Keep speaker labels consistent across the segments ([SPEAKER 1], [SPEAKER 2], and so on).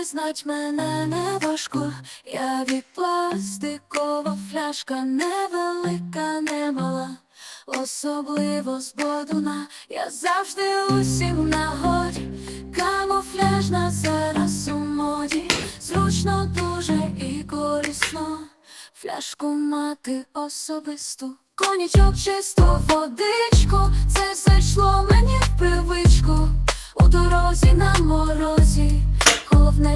[SPEAKER 1] Упізнать мене не важко, я від пластикова фляжка невелика, немала, особливо з я завжди усім нагоді, камуфляжна зараз у моді, зручно дуже і корисно, фляжку мати особисту, конячок чисту водичку, це зайшло мені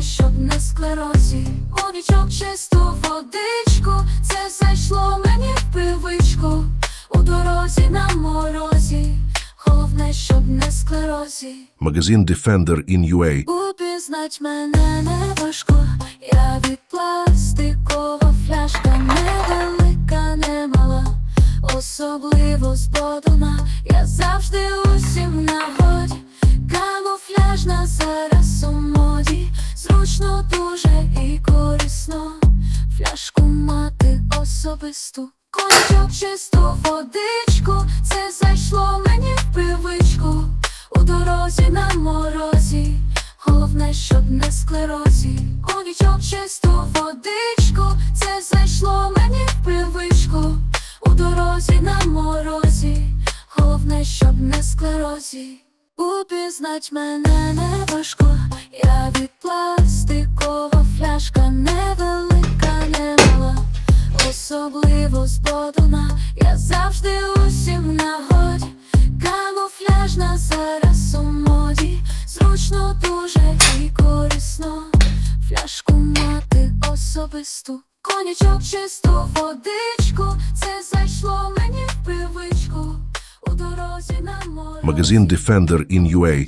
[SPEAKER 1] щоб не склерозі. Конічок чисту водичку, це зайшло мені в привичку. У дорозі на морозі, головне, щоб не склерозі.
[SPEAKER 2] Магазин Defender in UA.
[SPEAKER 1] Упізнать мене не важко, я від пластикова фляжка невелика, немала, особливо з бодуна, я завжди усім фляжку мати особисту, кончок чисту водичку, це зайшло мені в привичку. У дорозі на морозі, головне, щоб не склерозі. Конічок чисту водичку, це зайшло мені в привичку. У дорозі на морозі, головне, щоб не склерозі. Упізнать мене не важко, особливо з бодуна, я завжди усім в нагоді. Камуфляжна зараз у моді, зручно дуже і корисно, фляжку мати особисту, конячок чисту водичку, це зайшло мені в привичку, у дорозі на морозі.
[SPEAKER 2] Магазин Defender in UA.